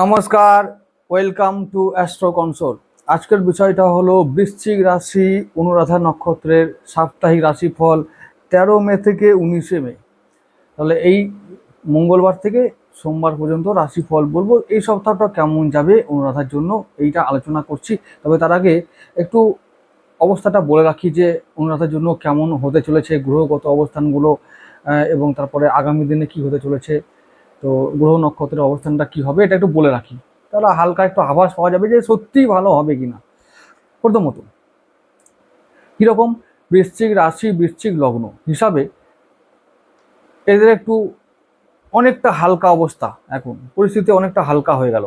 নমস্কার, welcome to astro console. আজকের বিষয়টা হলো বৃশ্চিক রাশি অনুরাধা নক্ষত্রের সাপ্তাহিক রাশিফল তেরো মে থেকে উনিশে মে। তাহলে এই মঙ্গলবার থেকে সোমবার পর্যন্ত রাশিফল বলব, এই সপ্তাহটা কেমন যাবে অনুরাধার জন্য এইটা আলোচনা করছি। তবে তার আগে একটু অবস্থাটা বলে রাখি যে অনুরাধার জন্য কেমন হতে চলেছে, গ্রহগত অবস্থানগুলো এবং তারপরে আগামী দিনে কি হতে চলেছে তো গ্রহ নক্ষত্রের অবস্থানটা কি হবে এটা একটু বলে রাখি। তাহলে হালকা একটু আভাস পাওয়া যাবে যে সত্যিই ভালো হবে কিনা। প্রথমত, কীরকম বৃশ্চিক রাশি, বৃশ্চিক লগ্ন? হিসাবে এদের একটু অনেকটা হালকা অবস্থা এখন। পরিস্থিতি অনেকটা হালকা হয়ে গেল।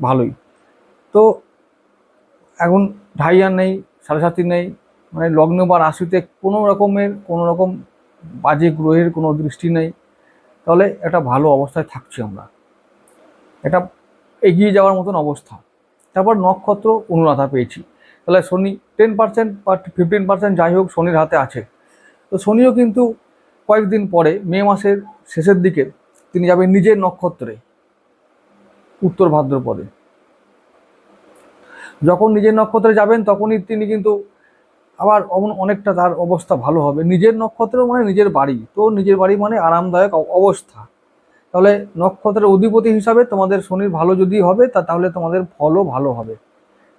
ভালোই। তো এখন ঢাইয়া নেই, সাড়ে সাতি নেই মানে লগ্ন বা রাশিতে কোনো রকমের কোনো রকম বাজে গ্রহের কোনো দৃষ্টি নেই। তাহলে একটা ভালো অবস্থায় থাকছি আমরা। এটা এগিয়ে যাওয়ার মতন অবস্থা। তারপর নক্ষত্র অনুরাধা পেয়েছি। তাহলে শনি টেন পার্সেন্ট বা ফিফটিন পার্সেন্ট যাই হোক শনির হাতে আছে। তো শনিও কিন্তু কয়েকদিন পরে, মে মাসের শেষের দিকে তিনি যাবেন নিজের নক্ষত্রে, উত্তর ভাদ্রপদে। যখন নিজের নক্ষত্রে যাবেন, তখনই তিনি কিন্তু আবার অনেকটা তার অবস্থা ভালো হবে। নিজের নক্ষত্র মানে নিজের বাড়ি। তো নিজের বাড়ি মানে আরামদায়ক অবস্থা। তাহলে নক্ষত্রের অধিপতি হিসাবে তোমাদের শনির ভালো যদি হবে, তা তাহলে তোমাদের ফলও ভালো হবে।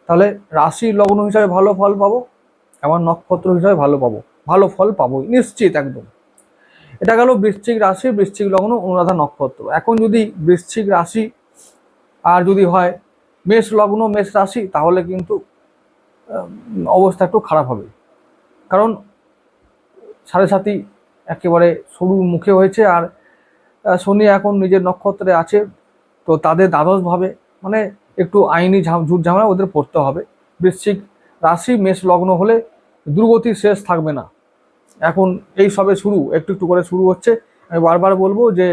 তাহলে রাশি লগ্ন হিসাবে ভালো ফল পাবো, আবার নক্ষত্র হিসাবে ভালো পাবো। ভালো ফল পাবো নিশ্চিত একদম। এটা গেল বৃশ্চিক রাশি, বৃশ্চিক লগ্ন, অনুরাধা নক্ষত্র। এখন যদি বৃশ্চিক রাশি আর যদি হয় মেষ লগ্ন, মেষ রাশি, তাহলে কিন্তু অবস্থা একটু খারাপ হবে। কারণ সাড়ে সাতি একেবারে সরু মুখে হয়েছে আর শনি এখন নিজের নক্ষত্রে আছে। তো তাদের দ্বাদশভাবে মানে একটু আইনি ঝুট ঝামেলা ওদের পড়তে হবে। বৃশ্চিক রাশি মেষ লগ্ন হলে দুর্গতির শেষ থাকবে না। এখন এই সবে শুরু, একটু একটু করে শুরু হচ্ছে। আমি বারবার বলব যে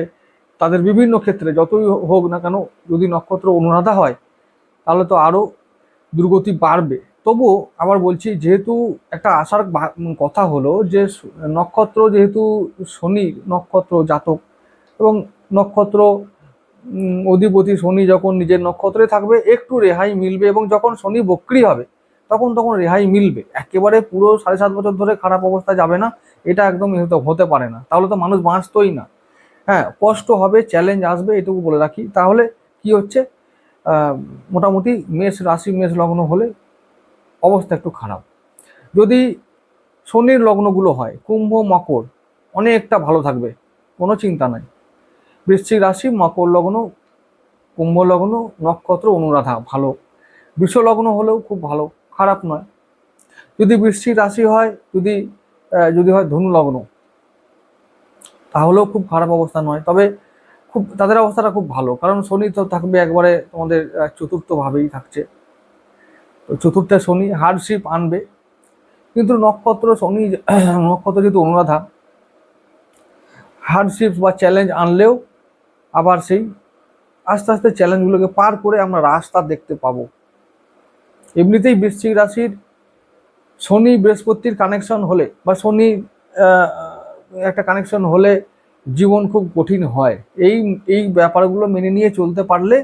তাদের বিভিন্ন ক্ষেত্রে যতই হোক না কেন যদি নক্ষত্র অনুরাধা হয়, তাহলে তো আরও দুর্গতি বাড়বে। তবুও আবার বলছি যেহেতু একটা উম, কথা হলো যে নক্ষত্র যেহেতু শনি নক্ষত্র জাতক এবং নক্ষত্র অধিপতি শনি যখন নিজের নক্ষত্রে থাকবে একটু রেহাই মিলবে এবং যখন শনি বক্রি হবে তখন তখন রেহাই মিলবে। একেবারে পুরো সাড়ে সাত বছর ধরে খারাপ অবস্থা যাবে না এটা একদম হতে পারে না। তাহলে তো মানুষ বাঁচতই না। হ্যাঁ কষ্ট হবে চ্যালেঞ্জ আসবে এটুকু বলে রাখি। তাহলে কি হচ্ছে? মোটামুটি মেষ রাশি মেষ লগ্ন হলে অবস্থা একটু খারাপ। যদি শনির লগ্নগুলো হয়, কুম্ভ, মকর অনেকটা ভালো থাকবে, কোনো চিন্তা নাই। বৃশ্চিক রাশি, মকর লগ্ন, কুম্ভ লগ্ন, নক্ষত্র, অনুরাধা ভালো। লগ্ন হলেও খুব ভালো, খারাপ নয়। যদি বৃশ্চিক রাশি হয়, যদি যদি হয় ধনু লগ্ন, তাহলেও খুব খারাপ অবস্থা নয়। তবে খুব, তাদের অবস্থাটা খুব ভালো, কারণ শনি তো থাকবে একবারে তোমাদের চতুর্থভাবেই থাকছে। চতুর্থে শনি হার্ডশিপ আনবে। কিন্তু নক্ষত্র শনি, নক্ষত্র যেহেতু অনুরাধা হার্ডশিপ বা চ্যালেঞ্জ আনলেও আবার সেই আস্তে আস্তে চ্যালেঞ্জগুলোকে পার করে আমরা রাস্তা দেখতে পাবো। এমনিতেই বৃশ্চিক রাশির শনি বৃহস্পতির কানেকশন হলে বা শনি একটা কানেকশন হলে জীবন খুব কঠিন হয়। এই এই ব্যাপারগুলো মেনে নিয়ে চলতে পারলে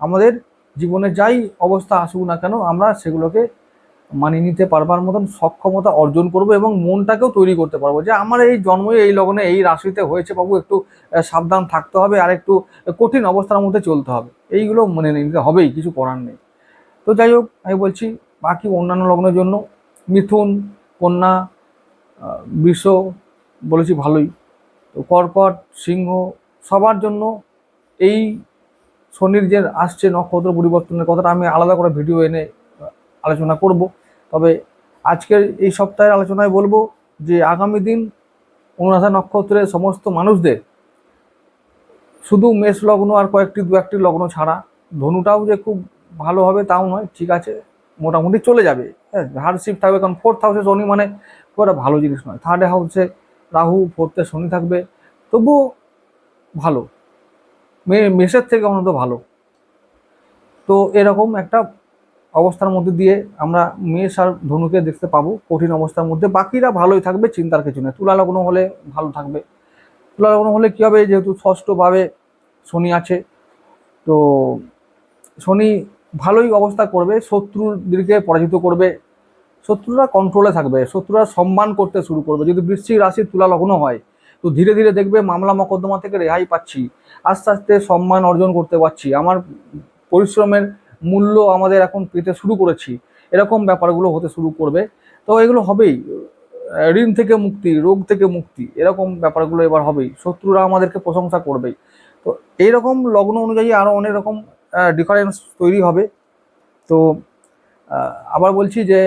আমাদের জীবনে যাই অবস্থা আসুক না কেন, আমরা সেগুলোকে মানিয়ে নিতে পারবার মতন সক্ষমতা অর্জন করব এবং মনটাকেও তৈরি করতে পারব যে আমার এই জন্মই এই লগ্নে, এই রাশিতে হয়েছে বাবু, একটু সাবধান থাকতে হবে আর একটু কঠিন অবস্থার মধ্যে চলতে হবে। এইগুলো মনে নিতে হবেই, কিছু করার নেই। তো যাই হোক, আমি বলছি, বাকি অন্যান্য লগ্নের জন্য মিথুন, কন্যা বৃষ, বলেছি ভালোই। তো কর্কট, সিংহ, সবার জন্য এই শনির যে আসছে নক্ষত্র পরিবর্তনের কথাটা আমি আলাদা করে ভিডিও এনে আলোচনা করব। তবে আজকের এই সপ্তাহের আলোচনায় বলব যে আগামী দিন অনুরাধা নক্ষত্রের সমস্ত মানুষদের শুধু মেষ লগ্ন আর কয়েকটি, দু একটি লগ্ন ছাড়া ধনুটাও যে খুব ভালো হবে তাও নয়, ঠিক আছে, মোটামুটি চলে যাবে। হ্যাঁ হার্ডশিপ থাকবে, কারণ ফোর্থ হাউসে শনি মানে খুব একটা ভালো জিনিস নয়। থার্ড হাউসে রাহু ফোর্থে শনি থাকবে, তবুও ভালো। মেষের থেকে অন্তত ভালো। তো এরকম একটা অবস্থার মধ্যে দিয়ে আমরা মেষ আর ধনুকে দেখতে পাবো, কঠিন অবস্থার মধ্যে। বাকিরা ভালোই থাকবে, চিন্তার কিছু নেই। তুলা লগ্ন হলে ভালো থাকবে। তুলা লগ্ন হলে কী হবে? যেহেতু ষষ্ঠভাবে শনি আছে, তো শনি ভালোই অবস্থা করবে শত্রুদেরকে পরাজিত করবে। শত্রুরা কন্ট্রোলে থাকবে, শত্রুরা সম্মান করতে শুরু করবে। যদি বৃশ্চিক রাশির তুলা লগ্ন হয় তো ধীরে ধীরে দেখবে মামলা মকদ্দমা থেকে রেহাই পাচ্ছি। আস্তে আস্তে সম্মান অর্জন করতে পারছি। আমার পরিশ্রমের মূল্য আমাদের এখন পেতে শুরু করেছি। এরকম ব্যাপারগুলো হতে শুরু করবে। তো এগুলো হবেই। ঋণ থেকে মুক্তি, রোগ থেকে মুক্তি, এরকম ব্যাপারগুলো এবার হবেই। শত্রুরা আমাদেরকে প্রশংসা করবেই। তো এইরকম লগ্ন অনুযায়ী আরও অনেক রকম ডিফারেন্স তৈরি হবে। তো আবার বলছি যে,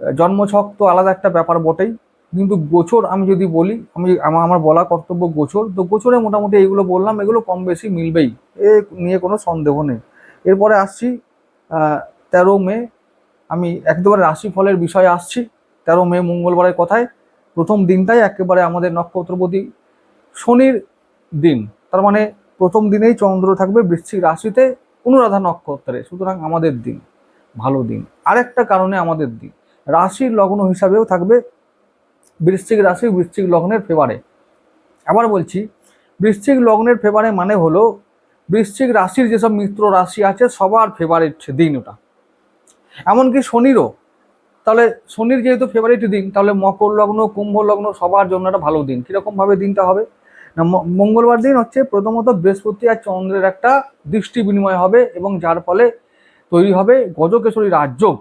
জন্মছক তো আলাদা একটা ব্যাপার বটেই। কিন্তু গোচর আমি যদি বলি, আমি আমার আমার বলা কর্তব্য গোচর তো গোচরে মোটামুটি এইগুলো বললাম, এগুলো কম বেশি মিলবেই। এ নিয়ে কোনো সন্দেহ নেই। এরপরে আসছি তেরো মে, আমি একেবারে রাশিফলের বিষয়ে আসছি। তেরো মে মঙ্গলবারের কথায়। প্রথম দিনটাই একেবারে আমাদের নক্ষত্রপতি শনির দিন। তার মানে প্রথম দিনেই চন্দ্র থাকবে বৃশ্চিক রাশিতে অনুরাধা নক্ষত্রে। সুতরাং আমাদের দিন, ভালো দিন। আরেকটা কারণে আমাদের দিন। রাশির লগ্ন হিসাবেও থাকবে বৃশ্চিক রাশি বৃশ্চিক লগ্নের ফেভারে আবার বলছি, বৃশ্চিক লগ্নের ফেভারে মানে হলো, বৃশ্চিক রাশির যেসব মিত্র রাশি আছে সবার ফেভারিট দিন ওটা। এমনকি শনিরও, তাহলে শনির যেহেতু ফেভারিট দিন, তাহলে মকর লগ্ন, কুম্ভ লগ্ন সবার জন্য একটা ভালো দিন। কীরকমভাবে দিনটা হবে? না মঙ্গলবার দিন হচ্ছে প্রথমত বৃহস্পতি আর চন্দ্রের একটা দৃষ্টি বিনিময় হবে এবং যার ফলে তৈরি হবে গজকেশরী রাজযোগ।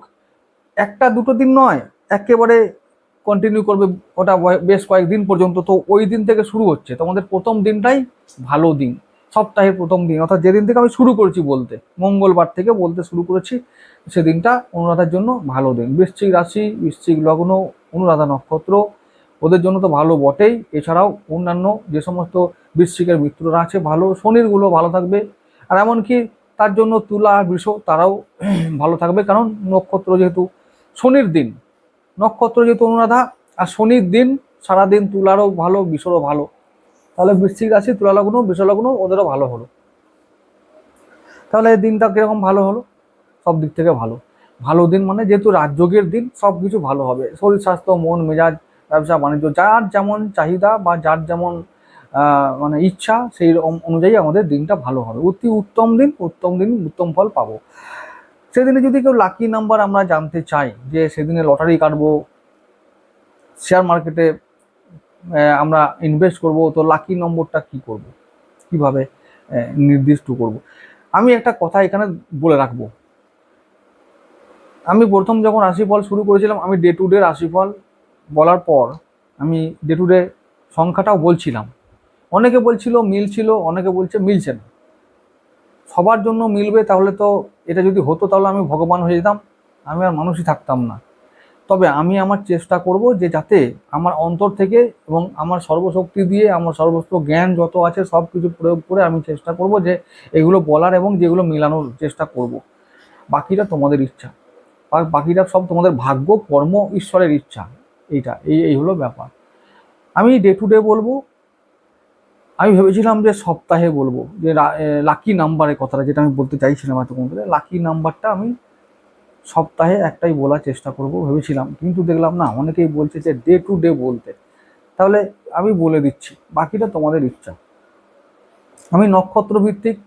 একটা দুটো দিন নয়, একেবারে কন্টিনিউ করবে ওটা বেশ কয়েকদিন পর্যন্ত। তো ওই দিন থেকে শুরু হচ্ছে। তোমাদের প্রথম দিনটাই ভালো দিন। সপ্তাহের প্রথম দিন। অর্থাৎ যেদিন থেকে আমি শুরু করেছি বলতে, মঙ্গলবার থেকে বলতে শুরু করেছি, সেদিনটা অনুরাধার জন্য ভালো দিন। বৃশ্চিক রাশি, বৃশ্চিক লগ্ন, অনুরাধা নক্ষত্র, ওদের জন্য তো ভালো বটেই। এছাড়াও অন্যান্য যে সমস্ত বৃশ্চিকের মিত্ররা আছে, ভালো, শনিরগুলো ভালো থাকবে। আর এমনকি তার জন্য তুলা, বৃষ, তারাও ভালো থাকবে। কারণ নক্ষত্র যেহেতু শনির দিন নক্ষত্র যেহেতু অনুরাধা, আর শনির দিন সারাদিন তুলারও ভালো, বিষরও ভালো। তাহলে বৃশ্চিক রাশি তুলা লগ্ন বৃষ লগ্ন ওদেরও ভালো হলো। তাহলে দিনটা কীরকম ভালো হলো? সব দিক থেকে ভালো। ভালো দিন মানে যেহেতু রাজযোগের দিন সব কিছু ভালো হবে। শরীর, স্বাস্থ্য, মন, মেজাজ, ব্যবসা, বাণিজ্য, যার যেমন চাহিদা বা যার যেমন মানে ইচ্ছা, সেই অনুযায়ী আমাদের দিনটা ভালো হবে। অতি উত্তম দিন উত্তম দিন, উত্তম ফল পাবো। সেদিনে যদি কেউ লাকি নাম্বার আমরা জানতে চাই যে সেদিনে লটারি কাটবো শেয়ার মার্কেটে আমরা ইনভেস্ট করব, তো লাকি নম্বরটা কি করব? কীভাবে নির্দিষ্ট করব? আমি একটা কথা এখানে বলে রাখব। আমি প্রথম যখন রাশিফল শুরু করেছিলাম, আমি ডে টু ডে রাশিফল বলার পর আমি ডে টু ডে সংখ্যাটাও বলছিলাম। অনেকে বলছিল মিলছিল, অনেকে বলছে মিলছে না। সবার জন্য মিলবে তাহলে তো এটা যদি হতো তাহলে আমি ভগবান হয়ে যেতাম, আমি আর মানুষই থাকতাম না। তবে আমি আমার চেষ্টা করব যে যাতে আমার অন্তর থেকে এবং আমার সর্বশক্তি দিয়ে, আমার সর্বস্ব জ্ঞান যত আছে সব কিছু প্রয়োগ করে আমি চেষ্টা করব যে এগুলো বলার এবং যেগুলো মেলানোর চেষ্টা করব। বাকিটা তোমাদের ইচ্ছা। বাকিটা সব তোমাদের ভাগ্য, কর্ম, ঈশ্বরের ইচ্ছা। এইটা, এই এই হলো ব্যাপার। আমি ডে টু ডে বলব আমি ভেবেছিলাম যে সপ্তাহে বলব, যে লাকি নাম্বারের কথাটা যেটা আমি বলতে চাইছিলাম এতক্ষণ ধরে লাকি নাম্বারটা আমি সপ্তাহে একটাই বলার চেষ্টা করব ভেবেছিলাম, কিন্তু দেখলাম না, অনেকেই বলছে যে ডে টু ডে বলতে। তাহলে আমি বলে দিচ্ছি, বাকিটা তোমাদের ইচ্ছা। আমি নক্ষত্র ভিত্তিক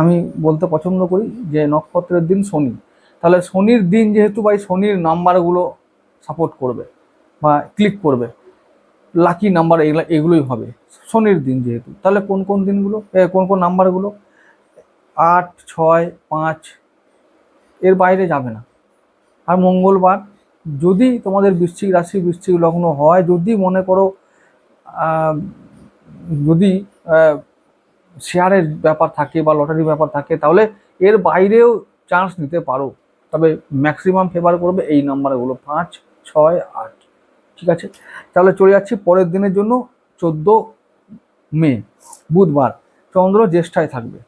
আমি বলতে পছন্দ করি যে নক্ষত্রের দিন শনি। তাহলে শনির দিন যেহেতু ভাই, শনির নাম্বারগুলো সাপোর্ট করবে বা ক্লিক করবে। লাকি নাম্বার এগুলো এগুলোই হবে। শনির দিন যেহেতু। তাহলে কোন কোন দিনগুলো? কোন কোন নাম্বারগুলো আট, ছয়, পাঁচ, এর বাইরে যাবে না। আর মঙ্গলবার, যদি তোমাদের বৃশ্চিক রাশি, বৃশ্চিক লগ্ন হয়, যদি মনে করো যদি শেয়ারের ব্যাপার থাকে বা লটারির ব্যাপার থাকে, তাহলে এর বাইরেও চান্স নিতে পারো। তবে ম্যাক্সিমাম ফেভার করবে এই নাম্বারগুলো পাঁচ, ছয়, আট। ঠিক আছে? তাহলে চলে যাচ্ছি পরের দিনের জন্য চোদ্দ মে, বুধবার। চন্দ্র জ্যেষ্ঠায় থাকবে।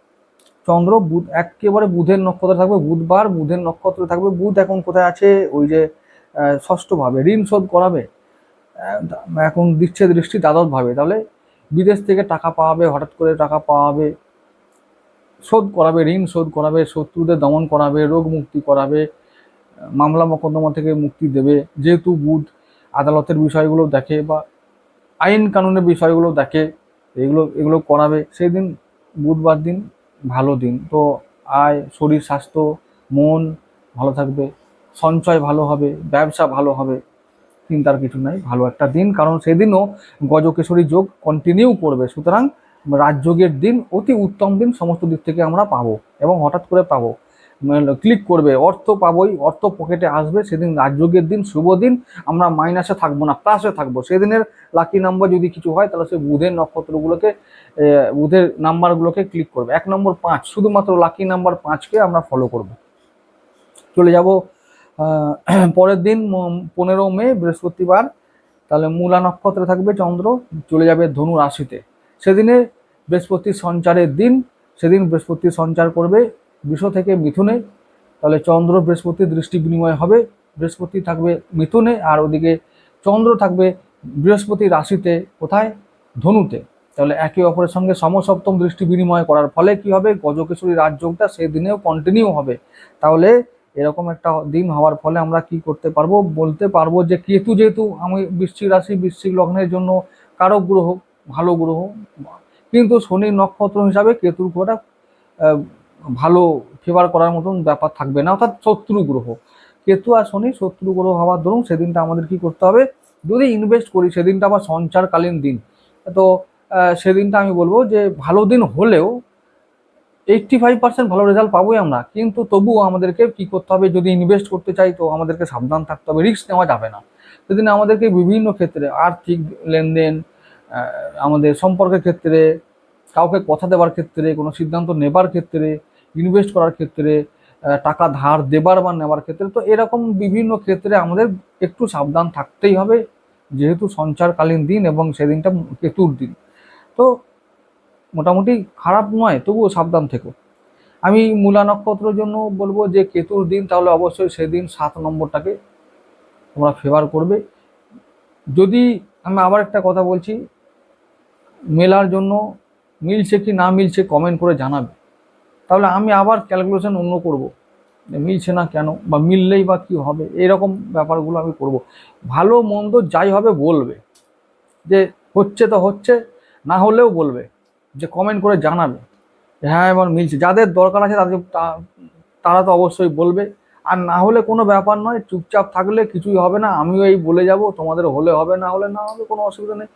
চন্দ্র বুধ, একেবারে বুধের নক্ষত্রে থাকবে। বুধবার বুধের নক্ষত্রে থাকবে। বুধ এখন কোথায় আছে? ওই যে ষষ্ঠভাবে। ঋণ শোধ করাবে। এখন দিচ্ছে দৃষ্টি দ্বাদশ ভাবে তাহলে বিদেশ থেকে টাকা পাওয়াবে হঠাৎ করে টাকা পাওয়াবে শোধ করাবে, ঋণ শোধ করাবে, শত্রুদের দমন করাবে, রোগ মুক্তি করাবে মামলা মোকদ্দমা থেকে মুক্তি দেবে। যেহেতু বুধ আদালতের বিষয়গুলো দেখে বা আইন কানুনের বিষয়গুলো দেখে, এগুলো এগুলো করাবে। সেই দিন বুধবার দিন ভালো দিন। তো আয়, শরীর স্বাস্থ্য, মন ভালো থাকবে, সঞ্চয় ভালো হবে, ব্যবসা ভালো হবে, চিন্তার কিছু নাই, ভালো একটা দিন। কারণ সেদিনও গজকেশরী যোগ কন্টিনিউ করবে। সুতরাং রাজযোগের দিন অতি উত্তম দিন সমস্ত দিক থেকে আমরা পাবো এবং হঠাৎ করে পাবো। ক্লিক করবে, অর্থ পাবোই, অর্থ পকেটে আসবে, সেদিন রাজযোগের দিন, শুভ দিন, আমরা মাইনাসে থাকব না প্লাসে থাকব। সেদিনের লাকি নাম্বার যদি কিছু হয়, তাহলে সে বুধের নক্ষত্রগুলোকে বুধের নাম্বারগুলোকে ক্লিক করবে। এক নম্বর পাঁচ, শুধুমাত্র লাকি নাম্বার পাঁচকে আমরা ফলো করব। চলে যাব পরের দিন পনেরো মে, বৃহস্পতিবার, তাহলে মূলা নক্ষত্রে থাকবে চন্দ্র, চলে যাবে ধনু রাশিতে। সেদিনে বৃহস্পতির সঞ্চারের দিন, সেদিন বৃহস্পতি সঞ্চার করবে বৃষ থেকে মিথুনে তাহলে চন্দ্র বৃহস্পতি দৃষ্টি বিনিময় হবে। বৃহস্পতি থাকবে মিথুনে আর ওদিকে চন্দ্র থাকবে বৃহস্পতি রাশিতে। কোথায়? ধনুতে। তাহলে একে অপরের সঙ্গে সমসপ্তম দৃষ্টি বিনিময় করার ফলে কি হবে? গজকেশরী রাজযোগটা সেই দিনেও কন্টিনিউ হবে। তাহলে এরকম একটা দিন হওয়ার ফলে আমরা কি করতে পারব? বলতে পারব যে কেতু যেহেতু আমি বৃশ্চিক রাশি বৃশ্চিক লগ্নের জন্য কারক গ্রহ ভালো গ্রহ কিন্তু শনির নক্ষত্র হিসাবে কেতুর আহ, ভালো ফেভার করার মতন ব্যাপার থাকবে না, অর্থাৎ শত্রু গ্রহ। কেতু আর শনি শত্রু গ্রহ হওয়ার দরুন সেদিনটা আমাদের কি করতে হবে? যদি ইনভেস্ট করি সেদিনটা আবার সঞ্চারকালীন দিন। তো সেদিনটা আমি বলব যে ভালো দিন হলেও এইটটি ফাইভ পার্সেন্ট ভালো রেজাল্ট পাবোই আমরা। কিন্তু তবুও আমাদেরকে কি করতে হবে? যদি ইনভেস্ট করতে চাই তো আমাদেরকে সাবধান থাকতে হবে রিস্ক নেওয়া যাবে না। সেদিন আমাদেরকে বিভিন্ন ক্ষেত্রে আর্থিক লেনদেন আমাদের সম্পর্কের ক্ষেত্রে, কাউকে কথা দেওয়ার ক্ষেত্রে, কোনো সিদ্ধান্ত নেবার ক্ষেত্রে ইনভেস্ট করার ক্ষেত্রে টাকা ধার দেবার বা নেওয়ার ক্ষেত্রে, তো এরকম বিভিন্ন ক্ষেত্রে আমাদের একটু সাবধান থাকতেই হবে, যেহেতু সঞ্চারকালীন দিন এবং সেদিনটা কেতুর দিন। তো মোটামুটি খারাপ নয়, তবুও সাবধান থেকো। আমি মূলা নক্ষত্রের জন্য বলব যে কেতুর দিন, তাহলে অবশ্যই সেদিন সাত নম্বরটাকে তোমরা ফেভার করবে। যদি আমি আবার একটা কথা বলছি, মেলার জন্য মিলছে কি না মিলছে কমেন্ট করে জানাবে। তাহলে আমি আবার ক্যালকুলেশন অন্য করব। মিলছে না কেন? বা মিললেই বা কি হবে? এরকম ব্যাপারগুলো আমি করব। ভালো মন্দ যাই হবে বলবে। যে হচ্ছে তো হচ্ছে, না হলেও বলবে। যে কমেন্ট করে জানাবে। হ্যাঁ এবার মিলছে। যাদের দরকার আছে তাদের তারা তো অবশ্যই বলবে। আর না হলে কোনো ব্যাপার নয়, চুপচাপ থাকলে কিছুই হবে না। আমিও এই বলে যাব, তোমাদের হলে হবে, না হলে না হবে, কোনো অসুবিধা নেই।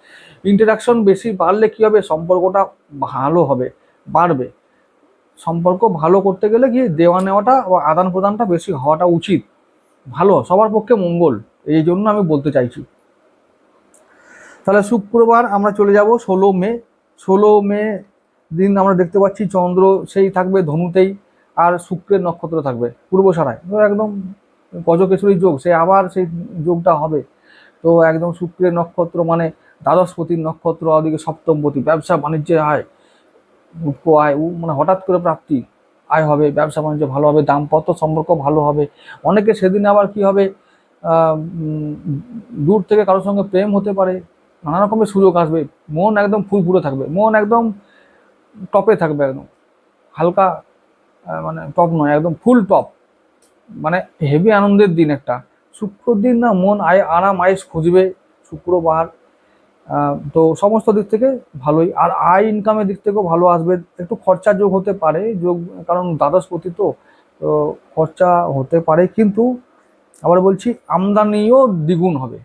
ইন্টারাকশন বেশি বাড়লে কি হবে? সম্পর্কটা ভালো হবে, বাড়বে। সম্পর্ক ভালো করতে গেলে কি দেওয়া নেওয়াটা বা আদান প্রদানটা বেশি হওয়াটা উচিত। ভালো, সবার পক্ষে মঙ্গল, এই জন্য আমি বলতে চাইছি। তাহলে শুক্রবার আমরা চলে যাব ষোলো মে ষোলো মে দিন আমরা দেখতে পাচ্ছি চন্দ্র সেই থাকবে ধনুতেই আর শুক্রের নক্ষত্র থাকবে পূর্ব সারায় তো একদম গজকেশরী যোগ, সে আবার সেই যোগটা হবে। তো একদম শুক্রের নক্ষত্র মানে দ্বাদশপতির নক্ষত্র, ওদিকে সপ্তমপতি ব্যবসা বাণিজ্যের আয়। আয়, উ মানে হঠাৎ করে প্রাপ্তি, আয় হবে, ব্যবসা বাণিজ্য ভালো হবে, দাম্পত্য সম্পর্ক ভালো হবে। অনেকে সেদিন আবার কি হবে দূর থেকে কারোর সঙ্গে প্রেম হতে পারে, নানা রকমের সুযোগ আসবে, মন একদম ফুরফুরে থাকবে, মন একদম টপে থাকবে একদম, হালকা মানে টপ নয়, একদম ফুল টপ মানে হেভি আনন্দের দিন একটা। শুক্রর দিন না মন আয়, আরাম, আয়েস খুঁজবে, শুক্রবার তো সমস্ত দিক থেকে ভালোই। আর আয় ইনকামের দিক থেকেও ভালো আসবে। একটু খরচা যোগ হতে পারে, যোগ, কারণ দ্বাদশপতি তো তো খরচা হতে পারে, কিন্তু আবার বলছি, আমদানিও দ্বিগুণ হবে।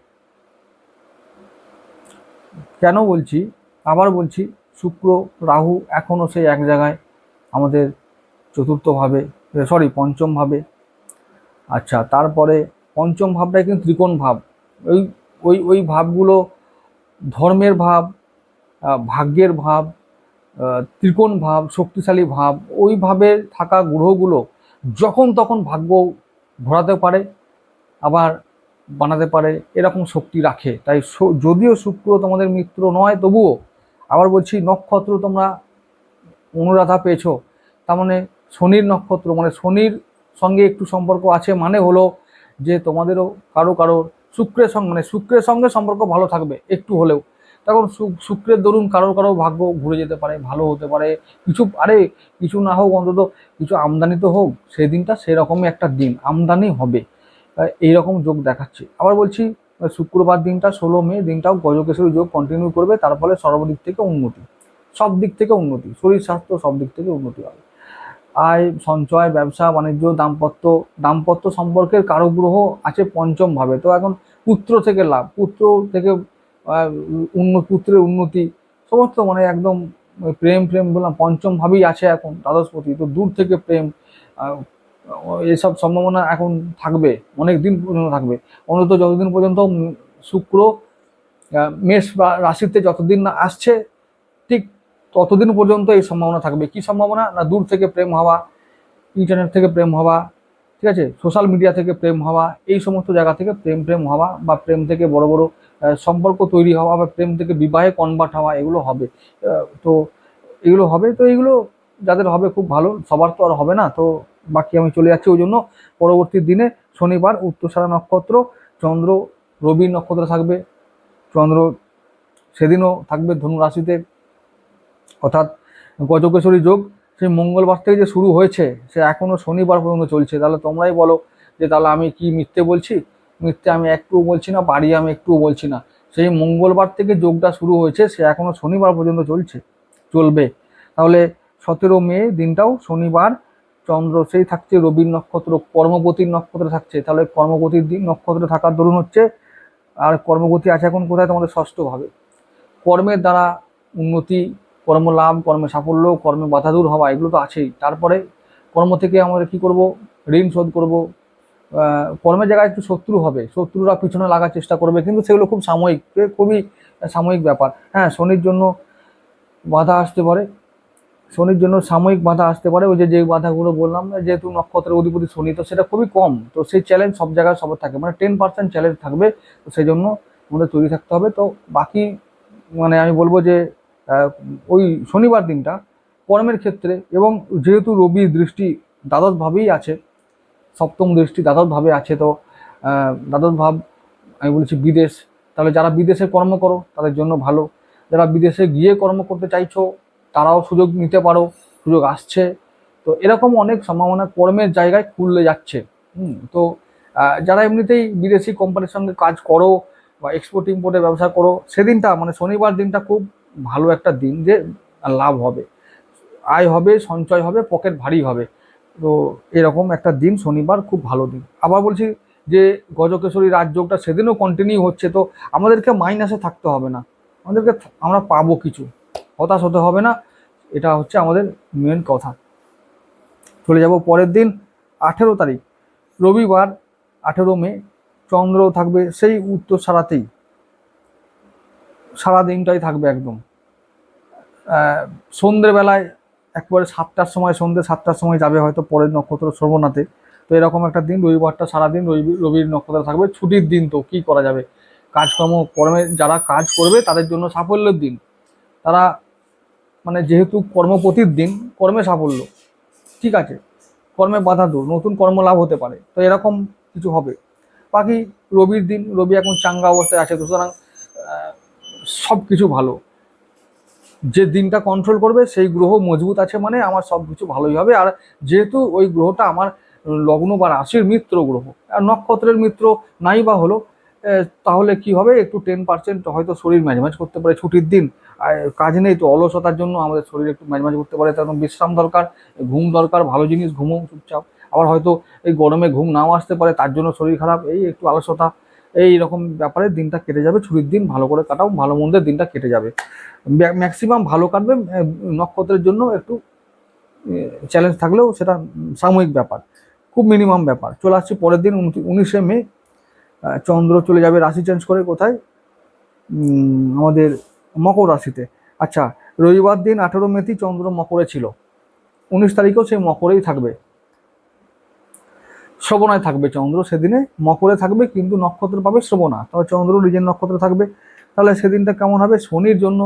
কেন বলছি? আবার বলছি, শুক্র, রাহু এখনও সেই এক জায়গায় আমাদের চতুর্থভাবে সরি পঞ্চম ভাবে আচ্ছা তারপরে পঞ্চম ভাবটাই কিন্তু ত্রিকোণ ভাব। ওই ওই ওই ভাবগুলো ধর্মের ভাব ভাগ্যের ভাব ত্রিকোণ ভাব, শক্তিশালী ভাব, ওইভাবে থাকা গ্রহগুলো যখন তখন ভাগ্য ঘোরাতে পারে, আবার বানাতে পারে, এরকম শক্তি রাখে। তাই যদিও শুক্র তোমাদের মিত্র নয়, তবুও আবার বলছি নক্ষত্র তোমরা অনুরাধা পেয়েছ, তার মানে শনির নক্ষত্র মানে শনির সঙ্গে একটু সম্পর্ক আছে মানে হলো যে তোমাদেরও কারও কারও শুক্রের সঙ্গে মানে শুক্রের সঙ্গে সম্পর্ক ভালো থাকবে একটু হলেও। তখন শুক্রের দরুন কারও কারও ভাগ্য ঘুরে যেতে পারে ভালো হতে পারে। কিছু আরে কিছু না হোক অন্তত কিছু আমদানি তো হোক সেই দিনটা সেরকমই একটা দিন আমদানি হবে। আহ, এইরকম যোগ দেখাচ্ছে। আবার বলছি শুক্রবার দিনটা ষোলো মে দিনটাও গজকেশরী যোগ কন্টিনিউ করবে তার ফলে সর্বদিক থেকে উন্নতি সব দিক থেকে উন্নতি শরীর স্বাস্থ্য সব দিক থেকে উন্নতি হবে। আয়, সঞ্চয়, ব্যবসা, বাণিজ্য, দাম্পত্য দাম্পত্য সম্পর্কের কারও গ্রহ আছে পঞ্চম ভাবে তো এখন পুত্র থেকে লাভ, পুত্র থেকে উন্ন, পুত্রের উন্নতি, সমস্ত মানে একদম প্রেম প্রেম বললাম পঞ্চম ভাবেই আছে এখন দ্বাদশপতি। তো দূর থেকে প্রেম এসব সম্ভাবনা এখন থাকবে, অনেক দিন পর্যন্ত থাকবে। অন্তত যতদিন পর্যন্ত শুক্র মেষ রাশিতে যতদিন না আসছে, ঠিক ততদিন পর্যন্ত এই সম্ভাবনা থাকবে। কি সম্ভাবনা? না, দূর থেকে প্রেম হওয়া ইন্টারনেট থেকে প্রেম হওয়া, ঠিক আছে? সোশ্যাল মিডিয়া থেকে প্রেম হওয়া, এই সমস্ত জায়গা থেকে প্রেম প্রেম হওয়া বা প্রেম থেকে বড় বড় সম্পর্ক তৈরি হওয়া বা প্রেম থেকে বিবাহে কনভার্ট হওয়া, এগুলো হবে। তো এগুলো হবে, তো এগুলো যাদের হবে খুব ভালো, সবার তো আর হবে না। তো বাকি আমি চলে যাচ্ছি ওই জন্য পরবর্তী দিনে শনিবার, উত্তরসারা নক্ষত্র, চন্দ্র, রবি নক্ষত্র থাকবে। চন্দ্র সেদিনও থাকবে ধনু রাশিতে অর্থাৎ গজকেশ্বরী যোগ সেই মঙ্গলবার থেকে যে শুরু হয়েছে, সে এখনও শনিবার পর্যন্ত চলছে। তাহলে তোমরাই বলো যে তাহলে আমি কি মিথ্যে বলছি? মিথ্যে আমি একটুও বলছি না, বাড়ি আমি একটুও বলছি না। সেই মঙ্গলবার থেকে যোগটা শুরু হয়েছে, সে এখনও শনিবার পর্যন্ত চলছে, চলবে। তাহলে সতেরো মে দিনটাও শনিবার, চন্দ্র সেই থাকছে, রবির নক্ষত্র কর্মপতির নক্ষত্র থাকছে। তাহলে কর্মপতির দিন নক্ষত্র থাকার দরুন হচ্ছে, আর কর্মগতি আছে এখন কোথায়? তোমাদের ষষ্ঠ ভাবে। কর্মের দ্বারা উন্নতি কর্মলাভ কর্মে সাফল্য, কর্মে বাধা দূর হওয়া, এগুলো তো আছেই। তারপরে কর্ম থেকে আমরা কি করব? ঋণ শোধ করব। কর্মের জায়গায় একটু শত্রু হবে। শত্রুরা পিছনে লাগার চেষ্টা করবে। কিন্তু সেগুলো খুব সাময়িক খুবই সাময়িক ব্যাপার। হ্যাঁ শনির জন্য বাধা আসতে পারে। শনির জন্য সাময়িক বাধা আসতে পারে। ওই যে যে বাধাগুলো বললাম যেহেতু নক্ষত্রের অধিপতি শনি, তো সেটা খুবই কম। তো সেই চ্যালেঞ্জ সব জায়গায় সবার থাকে। মানে টেন পার্সেন্ট চ্যালেঞ্জ থাকবে। তো সেই জন্য আমাদের তৈরি থাকতে হবে। তো বাকি মানে আমি বলব যে ওই শনিবার দিনটা কর্মের ক্ষেত্রে এবং যেহেতু রবির দৃষ্টি দ্বাদশভাবেই আছে সপ্তম দৃষ্টি দ্বাদশভাবে আছে তো আহ, দ্বাদশ ভাব আমি বলছি বিদেশ তাহলে যারা বিদেশে কর্ম করো তাদের জন্য ভালো। যারা বিদেশে গিয়ে কর্ম করতে চাইছো তারাও সুযোগ নিতে পারো সুযোগ আসছে। তো এরকম অনেক সম্ভাবনা কর্মের জায়গায় খুললে যাচ্ছে। তো যারা এমনিতেই বিদেশি কোম্পানির সঙ্গে কাজ করো বা এক্সপোর্ট ইম্পোর্টের ব্যবসা করো সেদিনটা মানে শনিবার দিনটা খুব ভালো একটা দিন যে লাভ হবে। আয় হবে, সঞ্চয় হবে, পকেট ভারী হবে। তো এরকম একটা দিন, শনিবার খুব ভালো দিন। আবার বলছি যে গজকেশরী রাজযোগটা সেদিনও কন্টিনিউ হচ্ছে, তো আমাদেরকে মাইনাসে থাকতে হবে না। আমাদেরকে আমরা পাবো কিছু। হতাশ হতে হবে না। এটা হচ্ছে আমাদের মেন কথা। চলে যাব পরের দিন, আঠেরো তারিখ। রবিবার, আঠেরো মে, চন্দ্র থাকবে সেই উত্তর সারাতেই। সারা দিনটাই থাকবে একদম। সন্ধ্যেবেলায় একবারে সাতটার সময় সন্ধ্যে সাতটার সময় যাবে হয়তো পরের নক্ষত্র শ্রবণাতে। তো এরকম একটা দিন, রবিবারটা সারাদিন রবি, রবির নক্ষত্র থাকবে। ছুটির দিন তো, কি করা যাবে? কাজকর্ম, কর্মে যারা কাজ করবে, তাদের জন্য সাফল্যের দিন। তারা মানে যেহেতু কর্মপতির দিন, কর্মে সাফল্য। ঠিক আছে, কর্মে বাধা দূর, নতুন কর্মলাভ হতে পারে। তো এরকম কিছু হবে। বাকি রবির দিন, রবি এখন চাঙ্গা অবস্থায় আছে, সুতরাং সব কিছু ভালো। যে দিনটা কন্ট্রোল করবে, সেই গ্রহ মজবুত আছে মানে আমার সব কিছু ভালোই হবে। আর যেহেতু ওই গ্রহটা আমার লগ্ন বা রাশির মিত্র গ্রহ, আর নক্ষত্রের মিত্র নাই বা হলো তাহলে কি হবে? একটু টেন পার্সেন্ট হয়তো শরীর ম্যাজম্যাজ করতে পারে ছুটির দিন। আর কাজ নেই তো অলসতার জন্য আমাদের শরীর একটু ম্যাজম্যাজ করতে পারে তখন বিশ্রাম দরকার, ঘুম দরকার, ভালো জিনিস ঘুমো চুপচাপ। আবার হয়তো এই গরমে ঘুম নাও আসতে পারে, তার জন্য শরীর খারাপ, এই একটু আলসতা এই রকম ব্যাপারে দিনটা কেটে যাবে, ছুটির দিন ভালো করে কাটাও, ভালো মন্দের দিনটা কেটে যাবে। ম্যাক্সিমাম ভালো কাটবে নক্ষত্রের জন্য একটু চ্যালেঞ্জ থাকলেও সেটা সাময়িক ব্যাপার, খুব মিনিমাম ব্যাপার। চলে আসছে পরের দিন উনিশে মে চন্দ্র চলে যাবে রাশি চেঞ্জ করে কোথায়? আমাদের মকর রাশিতে। আচ্ছা রবিবার দিন আঠেরো মেতেই চন্দ্র মকরে ছিল, উনিশ তারিখেও সেই মকরেই থাকবে। শ্রবণায় থাকবে চন্দ্র, সেদিনে মকরে থাকবে কিন্তু নক্ষত্র পাবে শ্রবণা। তবে চন্দ্র নিজের নক্ষত্র থাকবে। তাহলে সেদিনটা কেমন হবে? শনির জন্য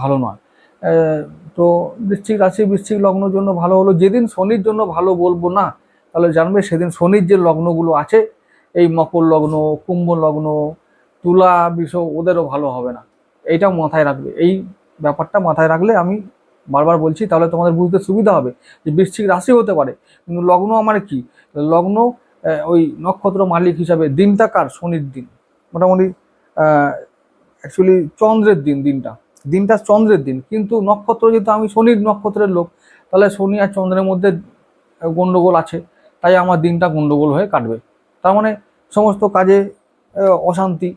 ভালো নয়। তো বৃশ্চিক রাশি, বৃশ্চিক লগ্নের জন্য ভালো হলো। যেদিন শনির জন্য ভালো বলব না, তাহলে জানবে সেদিন শনির যে লগ্নগুলো আছে, এই মকর লগ্ন, কুম্ভ লগ্ন, তুলা, বিষ, ওদেরও ভালো হবে না। এইটা মাথায় রাখবে। এই ব্যাপারটা মাথায় রাখলে আমি বারবার বলছি, তাহলে তোমাদের বুঝতে সুবিধা হবে যে বৃশ্চিক রাশি হতে পারে। কিন্তু লগ্ন আমার কি? লগ্ন ওই নক্ষত্র মালিক হিসাবে দিনটা কার? শনির দিন। মোটামুটি অ্যাকচুয়ালি চন্দ্রের দিন, দিনটা। দিনটা চন্দ্রের দিন। কিন্তু নক্ষত্র যেহেতু আমি শনির নক্ষত্রের লোক, তাহলে শনি আর চন্দ্রের মধ্যে গন্ডগোল আছে। তাই আমার দিনটা গন্ডগোল হয়ে কাটবে। তার মানে সমস্ত কাজে অশান্তি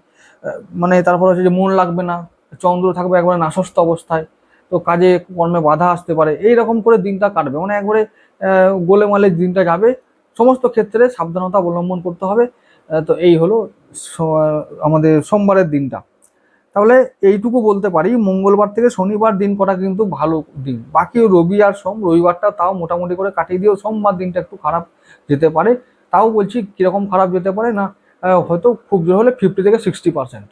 মানে তারপর হচ্ছে যে মন লাগবে না, চন্দ্র থাকবে একবারে নাশস্ত অবস্থায়। তো কাজে কর্মে বাধা আসতে পারে। এই রকম করে দিনটা কাটবে। মানে একবারে আহ, গোলেমালে দিনটা যাবে। সমস্ত ক্ষেত্রে সাবধানতা অবলম্বন করতে হবে। তো এই হলো আমাদের সোমবারের দিনটা। তাহলে এইটুকু বলতে পারি মঙ্গলবার থেকে শনিবার দিন করা কিন্তু ভালো দিন। বাকি রবি আর সোম রবিবারটা তাও মোটামুটি করে কাটিয়ে দিও সোমবার দিনটা একটু খারাপ যেতে পারে। তাও বলছি কীরকম খারাপ যেতে পারে না হয়তো খুব জোর হলে ফিফটি থেকে সিক্সটি পার্সেন্ট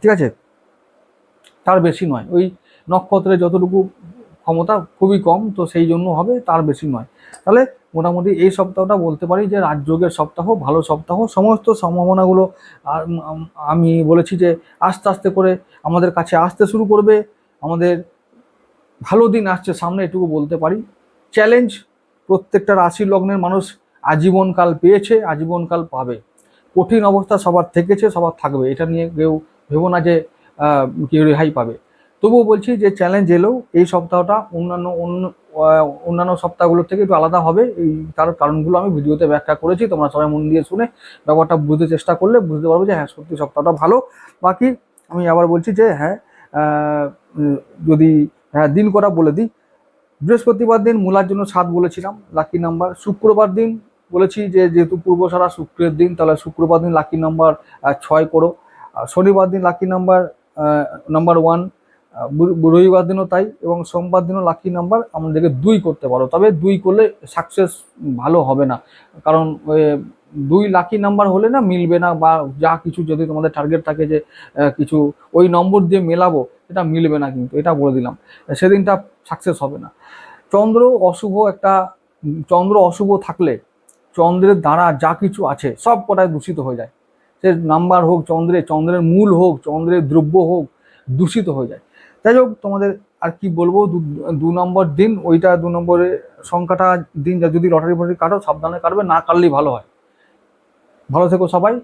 ঠিক আছে? তার বেশি নয়। ওই নক্ষত্রের যতটুকু ক্ষমতা খুবই কম, তো সেই জন্য হবে, তার বেশি নয়। তাহলে মোটামুটি এই সপ্তাহটা বলতে পারি যে রাজযোগের সপ্তাহ, ভালো সপ্তাহ, সমস্ত সম্ভাবনাগুলো আমি বলেছি যে আস্তে আস্তে করে আমাদের কাছে আসতে শুরু করবে। আমাদের ভালো দিন আসছে সামনে, এটুকু বলতে পারি। চ্যালেঞ্জ, প্রত্যেকটা রাশি লগ্নের মানুষ আজীবনকাল পেয়েছে আজীবনকাল পাবে। কঠিন অবস্থা সবার থেকেছে, সবার থাকবে। এটা নিয়ে কেউ ভেবো না যে কেউ রেহাই পাবে। তবুও বলছি যে চ্যালেঞ্জ এলেও এই সপ্তাহটা অন্যান্য অন্য অন্যান্য সপ্তাহগুলোর থেকে একটু আলাদা হবে। এই তার কারণগুলো আমি ভিডিওতে ব্যাখ্যা করেছি, তোমরা সবাই মন দিয়ে শুনে ব্যাপারটা বুঝতে চেষ্টা করলে বুঝতে পারবে যে হ্যাঁ সত্যি সপ্তাহটা ভালো। বাকি আমি আবার বলছি যে হ্যাঁ যদি হ্যাঁ দিন করা বলে দিই। বৃহস্পতিবার দিন মূলার জন্য সাত বলেছিলাম লাকি নাম্বার শুক্রবার দিন বলেছি যে যেহেতু পূর্বসারা শুক্রের দিন, তাহলে শুক্রবার দিন লাকি নাম্বার ছয় করো। শনিবার দিন লাকি নাম্বার নাম্বার ওয়ান রবিবার দিনও তাই এবং সোমবার দিনও লাকি নাম্বার আমাদেরকে দুই করতে পারো। তবে দুই করলে সাকসেস ভালো হবে না। কারণ দুই লাকি নাম্বার হলে না মিলবে না বা যা কিছু যদি তোমাদের টার্গেট থাকে যে কিছু ওই নম্বর দিয়ে মেলাবো, এটা মিলবে না কিন্তু, এটা বলে দিলাম। সেদিনটা সাকসেস হবে না। চন্দ্র অশুভ একটা, চন্দ্র অশুভ থাকলে চন্দ্রের দ্বারা যা কিছু আছে সব কটাই দূষিত হয়ে যায়। সে নাম্বার হোক চন্দ্রে চন্দ্রের মূল হোক, চন্দ্রের দ্রব্য হোক, দূষিত হয়ে যায়। যাই হোক, তোমাদের আর কি বলব, দু- নম্বর দিন, ওইটা দু নম্বরে সংখ্যাটা দিন যদি লটারি ফটারি কাটো, সাবধানে কাটবে, না কাটলেই ভালো হয়। ভালো থেকো সবাই।